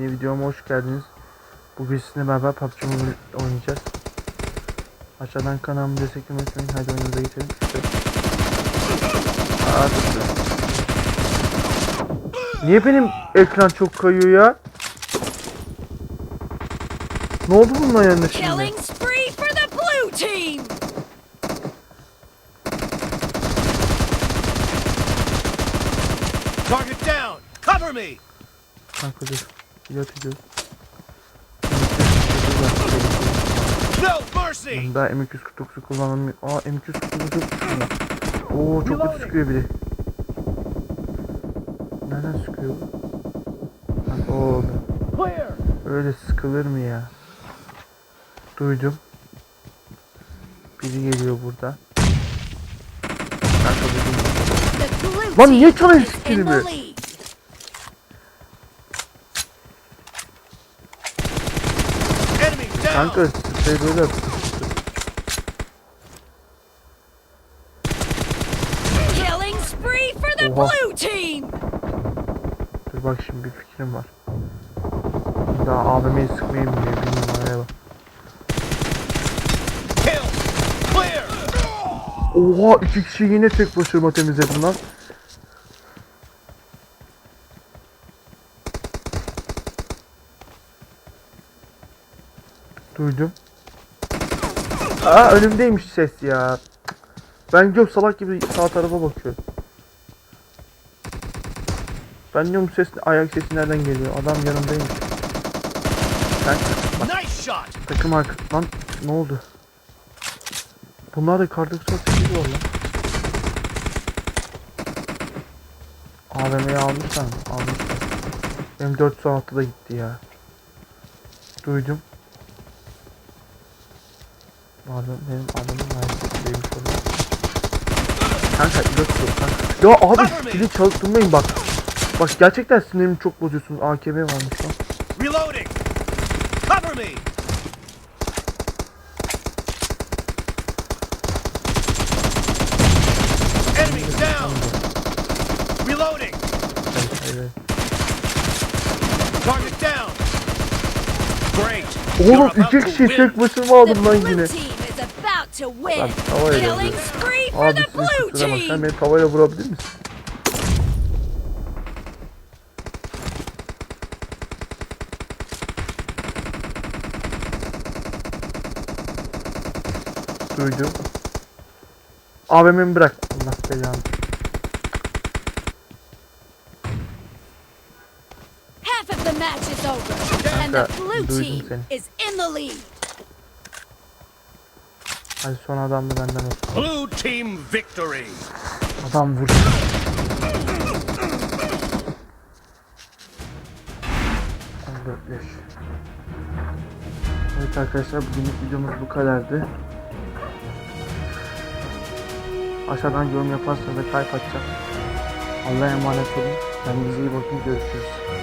Yeni videoma hoş geldiniz. Bugün sizinle beraber PUBG Mobile oynayacağız. Aşağıdan kanalımı desteklemeyi unutmayın. Hadi oyunumuza geçelim. Aa, tuttu. Niye benim ekran çok kayıyor ya? Ne oldu bunun ayarına şimdi? Killing spree for the blue team! Target down! Cover me! Kanka dur. Mercy! Ben daha M249'u kullanmam. Aa M249'u çok sıkıyor. Oo çok kötü sıkıyor biri. Nereden sıkıyor bu? Bak o öyle sıkılır mı ya? Duydum. Biri geliyor burada. Lan niye çalıyorsun is in sikini the be? lead. Enemy down! Kanka şey böyle Killing spree for the Oha. blue team! Dur bak şimdi bir fikrim var. Daha AVM'yi sıkmayayım diye bir numaraya bak. Oha iki kişi yine tek başıma temizledim lan. Duydum. Aa önümdeymiş ses ya. Ben yok salak gibi sağ tarafa bakıyorum. Ben diyorum ses ayak sesi nereden geliyor? Adam yanımdaymış. Nice shot! takım arka... Lan ne oldu? Bunlar da kardoksa sekiz var lan. AVM'yi almışlar mı? Almışlar. Benim 4 saatte da gitti ya. Duydum. Pardon benim adamım layıklıklıymış orada. Kanka yok kanka. Ya abi sizi çalıştırmayın bak. Bak gerçekten sinirimi çok bozuyorsunuz. AKB varmış lan. Reloading! Cover me! Enemy down! Reloading! Target down! Great! Oğlum iki kişi tek başıma aldım lan yine. About to win! Tavayla Killing spree for Abi the sizi blue. Sen team! beni tavayla vurabilir misin? Duydum. AVM'mi bırak. Allah belanı. Half of the match is over, and the Kanka, blue duydum team seni. is in the lead. Hadi son adam da benden olsun. Blue team victory! Adam vur. On dört beş. Evet arkadaşlar bugünlük videomuz bu kadardı. Aşağıdan yorum yaparsanız da kalp atacağım. Allah'a emanet olun. Kendinize iyi bakın. Görüşürüz.